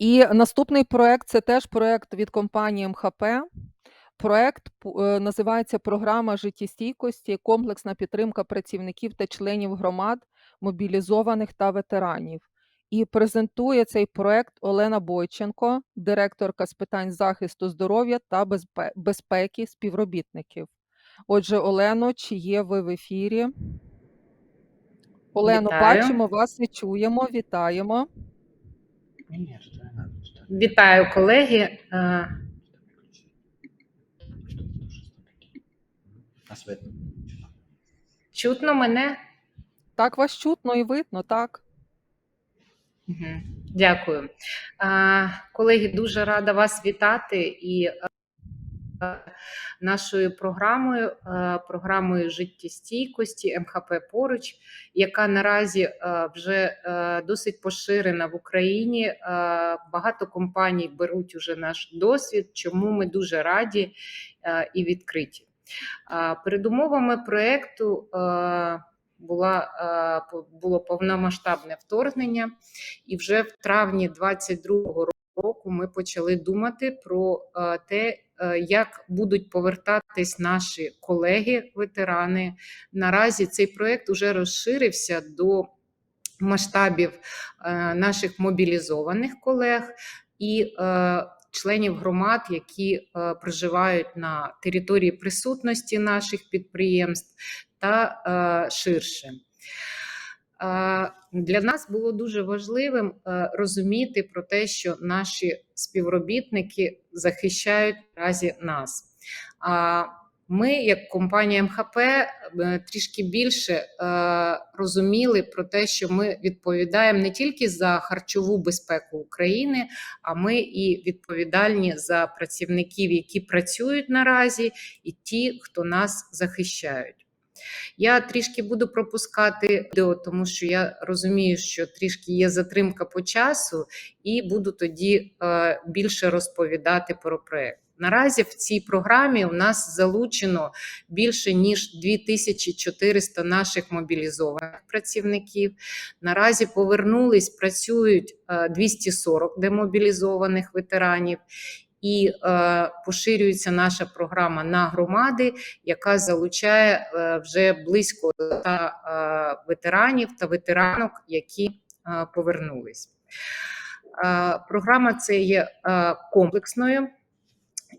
І наступний проект це теж проект від компанії МХП. Проект е, називається Програма життєстійкості, комплексна підтримка працівників та членів громад, мобілізованих та ветеранів. І презентує цей проект Олена Бойченко, директорка з питань захисту здоров'я та безпеки співробітників. Отже, Олено, чи є ви в ефірі? Олено, Вітаю. бачимо вас і чуємо. Вітаємо. Не, не, что не надо. Что Вітаю, колеги. Е? Чутно мене? Так вас чутно і видно, так? Дякую. Е, Колеги, дуже рада вас вітати і нашою програмою, е, програмою життєстійкості МХП поруч, яка наразі е, вже е, досить поширена в Україні. Багато компаній беруть уже наш досвід, чому ми дуже раді і відкриті. Передумовами проєкту е, була, було повномасштабне вторгнення, і вже в травні 22-го року ми почали думати про те, як будуть повертатись наші колеги-ветерани. Наразі цей проєкт уже розширився до масштабів е, наших мобілізованих колег і е, членів громад, які е, проживають на території присутності наших підприємств та е, ширше. Е, Для нас було дуже важливим е, розуміти про те, що наші співробітники захищають наразі нас. Ми, як компанія МХП, е, трішки більше розуміли про те, що ми відповідаємо не тільки за харчову безпеку України, а ми і відповідальні за працівників, які працюють наразі, і ті, хто нас захищають. Я трішки буду пропускати відео, тому що я розумію, що трішки є затримка по часу, і буду тоді е, більше розповідати про проект. Наразі в цій програмі у нас залучено більше ніж 2400 наших мобілізованих працівників. Наразі повернулись, працюють е, 240 демобілізованих ветеранів. І е, поширюється наша програма на громади, яка залучає е, вже близько 100 е, ветеранів та ветеранок, які е, повернулись. Е, Програма це є е, комплексною.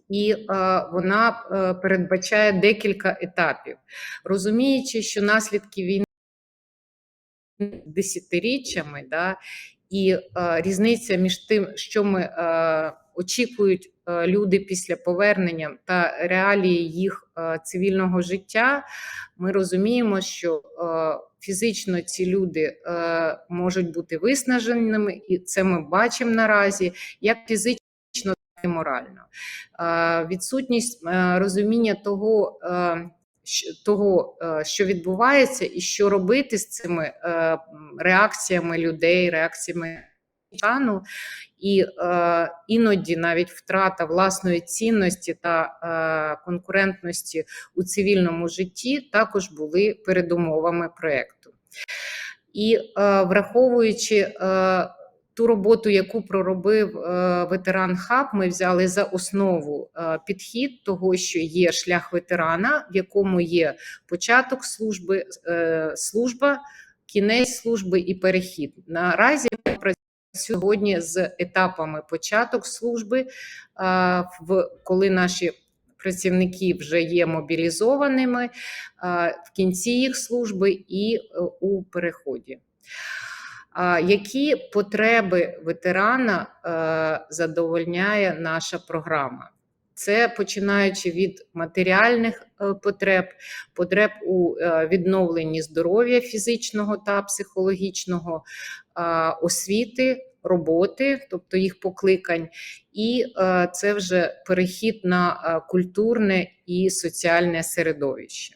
І е, вона е, передбачає декілька етапів, розуміючи, що наслідки війни десятиріччями, да, і е, різниця між тим, що ми е, очікують е, люди після повернення та реалії їх е, цивільного життя, ми розуміємо, що е, фізично ці люди можуть бути виснаженими, і це ми бачимо наразі, як фізично, і морально. Відсутність розуміння того. Того, що відбувається, і що робити з цими реакціями людей, реакціями стану, і е, іноді навіть втрата власної цінності та е, конкурентності у цивільному житті також були передумовами проєкту. І е, враховуючи е, ту роботу, яку проробив е, ветеран Хаб, ми взяли за основу е, підхід того, що є шлях ветерана, в якому є початок служби, е, служба, кінець служби і перехід. Наразі ми сьогодні з етапами початок служби, е, коли наші працівники вже є мобілізованими, е, в кінці їх служби і е, у переході. Які потреби ветерана задовольняє наша програма? Це починаючи від матеріальних потреб, потреб у відновленні здоров'я фізичного та психологічного, освіти, роботи, тобто їх покликань, і е, це вже перехід на е, культурне і соціальне середовище.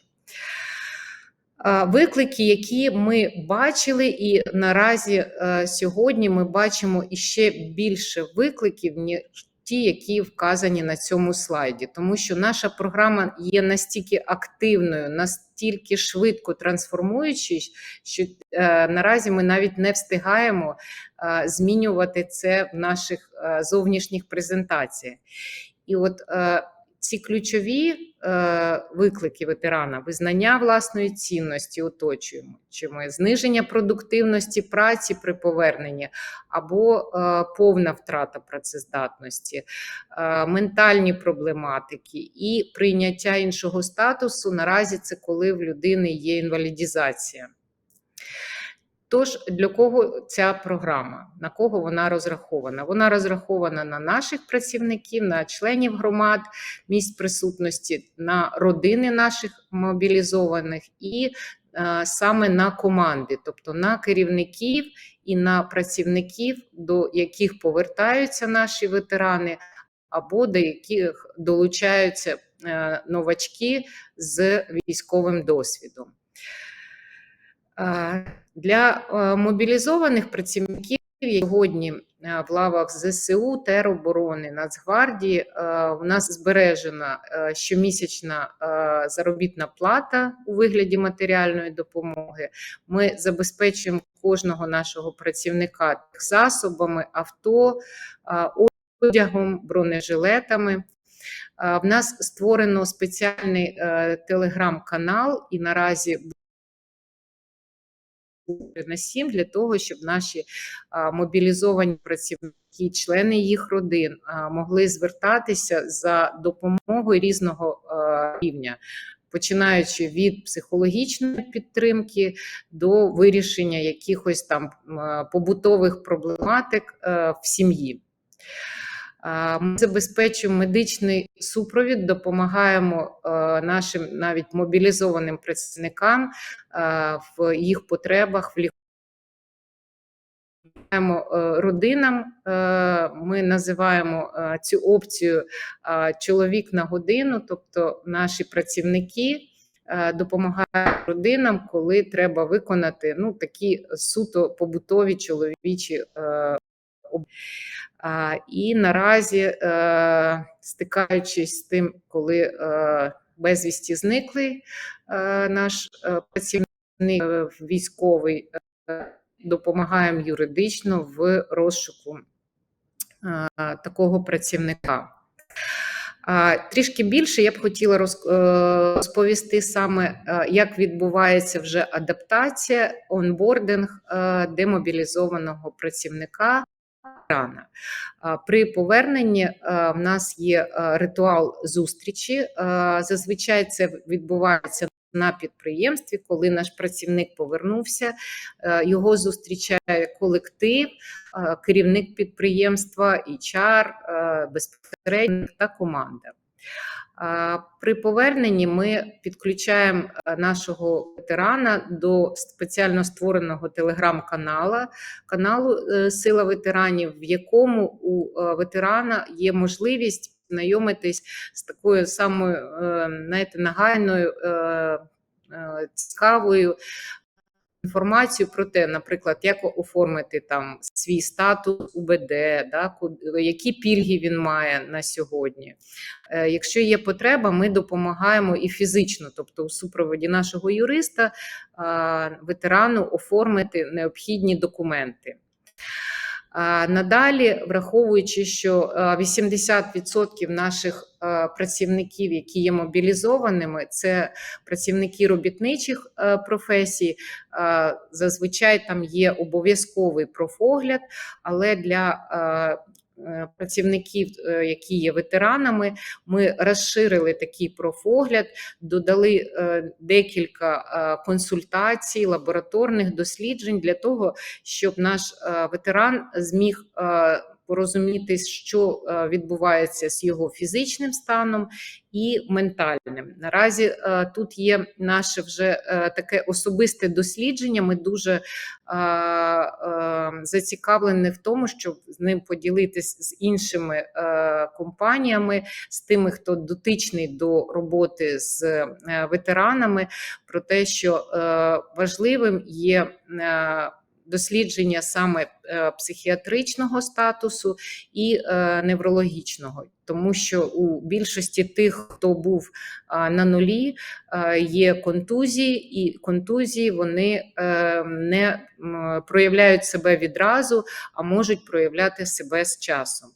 Виклики, які ми бачили, і наразі е, сьогодні ми бачимо іще більше викликів, ніж ті, які вказані на цьому слайді, тому що наша програма є настільки активною, настільки швидко трансформуючись, що е, наразі ми навіть не встигаємо е, змінювати це в наших е, зовнішніх презентаціях. І от е, ці ключові е, виклики ветерана: визнання власної цінності оточуючими, зниження продуктивності праці при поверненні або е, повна втрата працездатності, е, ментальні проблематики і прийняття іншого статусу. Наразі це коли в людини є інвалідізація. Тож для кого ця програма? На кого вона розрахована? Вона розрахована на наших працівників, на членів громад, місць присутності, на родини наших мобілізованих і е, саме на команди, тобто на керівників і на працівників, до яких повертаються наші ветерани, або до яких долучаються е, новачки з військовим досвідом. Е, Для е, мобілізованих працівників сьогодні е, в лавах ЗСУ, тероборони, Нацгвардії у нас збережена щомісячна заробітна плата у вигляді матеріальної допомоги. Ми забезпечуємо кожного нашого працівника засобами, авто, одягом, бронежилетами. В нас створено спеціальний телеграм-канал, і наразі на 7 для того, щоб наші а, мобілізовані працівники, члени їх родин а, могли звертатися за допомогою різного а, рівня. Починаючи від психологічної підтримки до вирішення якихось там побутових проблематик е, в сім'ї. Ми забезпечуємо медичний супровід, допомагаємо е, нашим навіть мобілізованим працівникам е, в їх потребах, в лікуванні е, родинам. Ми називаємо цю опцію чоловік на годину, тобто наші працівники. Допомагають родинам, коли треба виконати ну, такі суто побутові чоловічі об- а, І наразі, е, стикаючись з тим, коли е, безвісті зниклий е, наш працівник військовий, допомагаємо юридично в розшуку такого працівника. Трішки більше я б хотіла розповісти саме, як відбувається вже адаптація, онбординг демобілізованого працівника рана. При поверненні е, в нас є е, ритуал зустрічі. Е, Зазвичай це відбувається на підприємстві, коли наш працівник повернувся, його зустрічає колектив, керівник підприємства, HR, безпосередньо та команда. При поверненні ми підключаємо е, нашого ветерана до спеціально створеного телеграм-канала, каналу е, Сила ветеранів, в якому у е, ветерана є можливість знайомитись з такою самою знаєте, нагальною цікавою інформацію про те, наприклад, як оформити там свій статус УБД, да, які пільги він має на сьогодні. Е, Якщо є потреба, ми допомагаємо і фізично, тобто у супроводі нашого юриста, ветерану оформити необхідні документи. Надалі, враховуючи, що а, 80% наших працівників, які є мобілізованими, це працівники робітничих професій. Зазвичай там є обов'язковий профогляд, але для працівників, е, які є ветеранами, ми розширили такий профогляд, додали е, декілька е, консультацій, лабораторних досліджень для того, щоб наш е, ветеран зміг порозуміти, що е, відбувається з його фізичним станом і ментальним. Наразі е, тут є наше вже е, таке особисте дослідження. Ми дуже зацікавлені в тому, щоб з ним поділитись з іншими компаніями, з тими, хто дотичний до роботи з ветеранами, про те, що важливим є. Дослідження саме е, психіатричного статусу і е, неврологічного, тому що у більшості тих, хто був на нулі, е, є контузії, і контузії вони не проявляють себе відразу, а можуть проявляти себе з часом.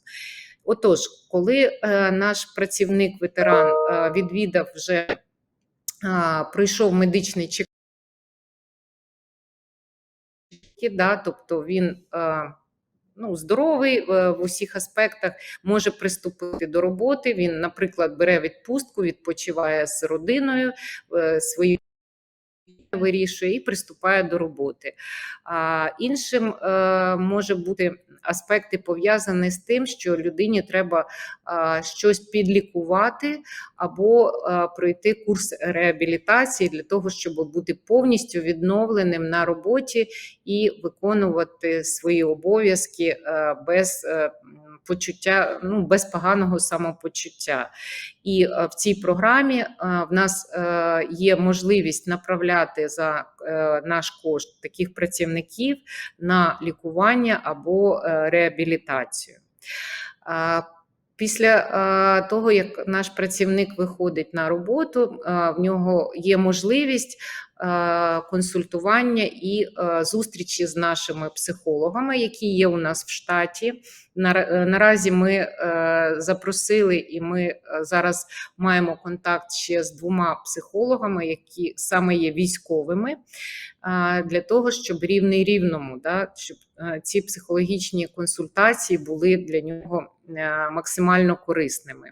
Отож, коли наш працівник ветеран відвідав вже пройшов медичний чек, да, тобто він е, ну, здоровий е, в усіх аспектах, може приступити до роботи. Він, наприклад, бере відпустку, відпочиває з родиною, е, свої вирішує і приступає до роботи. А іншим е, може бути аспекти пов'язані з тим, що людині треба щось підлікувати або пройти курс реабілітації для того, щоб бути повністю відновленим на роботі і виконувати свої обов'язки е, без е, почуття, ну без поганого самопочуття. І в цій програмі в нас є можливість направляти за е, наш кошт таких працівників на лікування або е, реабілітацію. Після е, того, як наш працівник виходить на роботу, в нього є можливість консультування і е, зустрічі з нашими психологами, які є у нас в штаті. Е, Наразі ми е, запросили і ми е, зараз маємо контакт ще з двома психологами, які саме є військовими, для того, щоб рівний рівному, да, щоб е, ці психологічні консультації були для нього е, максимально корисними.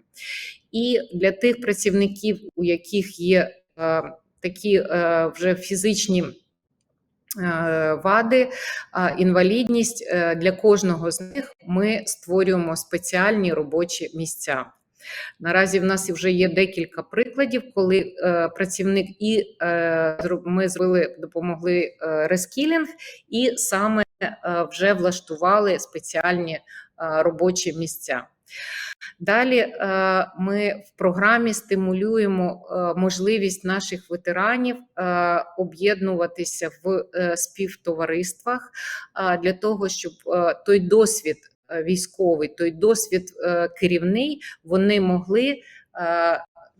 І для тих працівників, у яких є е, такі е, вже фізичні е, вади, інвалідність, е, для кожного з них ми створюємо спеціальні робочі місця. Наразі в нас вже є декілька прикладів, коли працівник і ми зробили, допомогли рескілінг, і саме вже влаштували спеціальні робочі місця. Далі е, ми в програмі стимулюємо е, можливість наших ветеранів е, об'єднуватися в співтовариствах для того, щоб той досвід військовий, той досвід керівний вони могли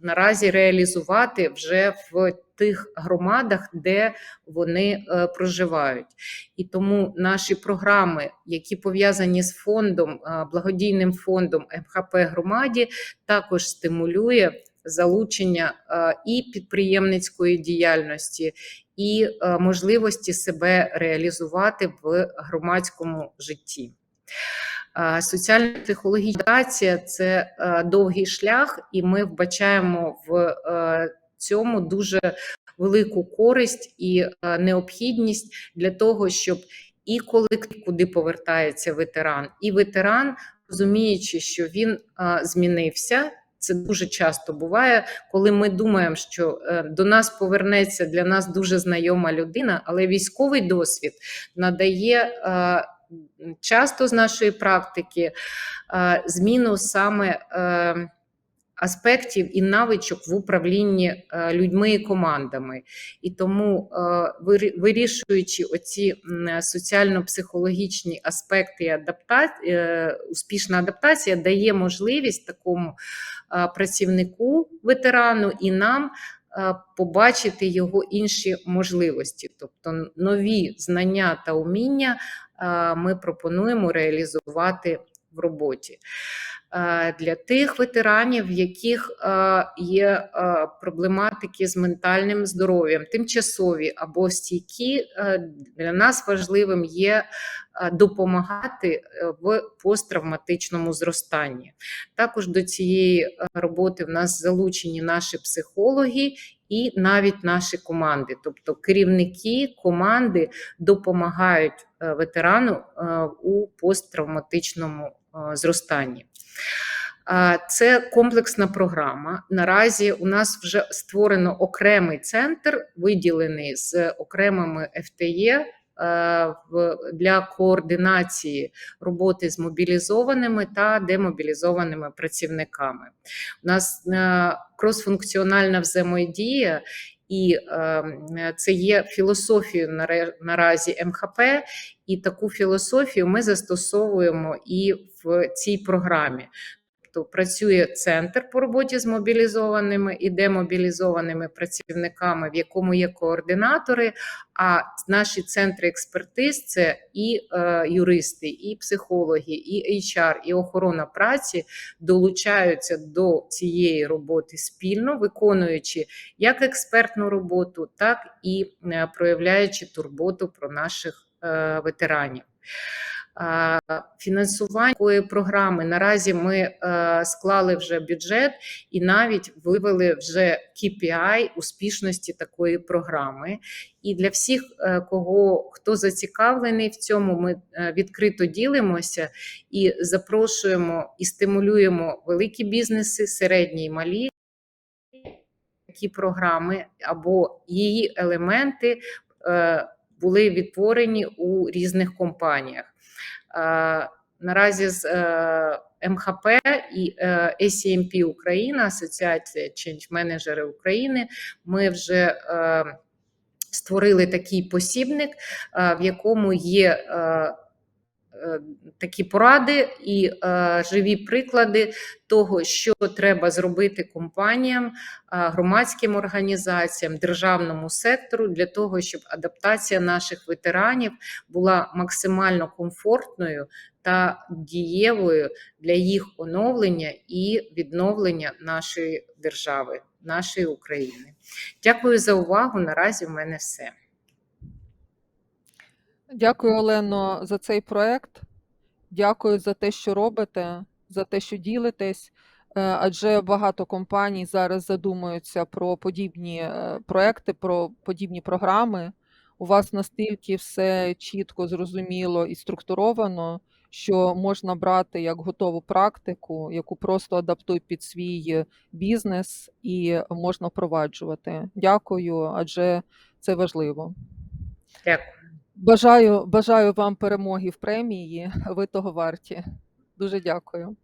наразі реалізувати вже в тих громадах, де вони е, проживають. І тому наші програми, які пов'язані з фондом, е, благодійним фондом МХП громаді, також стимулює залучення е, і підприємницької діяльності, і можливості себе реалізувати в громадському житті. Е, Соціально-психологічна адаптація – це е, довгий шлях, і ми вбачаємо в е, цьому дуже велику користь і е, необхідність для того, щоб і колектив, куди повертається ветеран, і ветеран, розуміючи, що він змінився. Це дуже часто буває, коли ми думаємо, що до нас повернеться для нас дуже знайома людина, але військовий досвід надає часто з нашої практики е, зміну саме е, аспектів і навичок в управлінні е, людьми і командами. І тому, вирішуючи оці соціально-психологічні аспекти адаптації, успішна адаптація дає можливість такому працівнику, ветерану і нам побачити його інші можливості, тобто нові знання та уміння ми пропонуємо реалізувати в роботі. Е, Для тих ветеранів, в яких е, є е, проблематики з ментальним здоров'ям, тимчасові або стійкі, е, для нас важливим є е, допомагати е, в посттравматичному зростанні. Також до цієї е, роботи в нас залучені наші психологи і навіть наші команди, тобто керівники команди допомагають е, ветерану е, у посттравматичному е, зростанні. Це комплексна програма. Наразі у нас вже створено окремий центр, виділений з окремими в- для координації роботи з мобілізованими та демобілізованими працівниками. У нас е, кросфункціональна взаємодія. І е, це є філософією наразі МХП, і таку філософію ми застосовуємо і в цій програмі. Тобто працює центр по роботі з мобілізованими і демобілізованими працівниками, в якому є координатори. А наші центри експертиз це і е, юристи, і психологи, і HR, і охорона праці долучаються до цієї роботи спільно, виконуючи як експертну роботу, так і е, проявляючи турботу про наших е, ветеранів. А, Фінансування такої програми наразі ми е, склали вже бюджет і навіть вивели вже KPI успішності такої програми. І для всіх, е, кого хто зацікавлений в цьому, ми е, відкрито ділимося і запрошуємо і стимулюємо великі бізнеси, середні і малі. Такі програми або її елементи е, були відтворені у різних компаніях. Е, Наразі з е, МХП і е, ACMP Україна, Асоціація Change Менеджери України, ми вже створили такий посібник, в якому є такі поради і е, живі приклади того, що треба зробити компаніям, е, громадським організаціям, державному сектору для того, щоб адаптація наших ветеранів була максимально комфортною та дієвою для їх оновлення і відновлення нашої держави, нашої України. Дякую за увагу. Наразі в мене все. Дякую, Олено, за цей проект. Дякую за те, що робите, за те, що ділитесь. Е, Адже багато компаній зараз задумуються про подібні е, проекти, про подібні програми. У вас настільки все чітко, зрозуміло і структуровано, що можна брати як готову практику, яку просто адаптуй під свій бізнес і можна впроваджувати. Дякую, адже це важливо. Дякую. Бажаю, бажаю вам перемоги в премії. Ви того варті. Дуже дякую.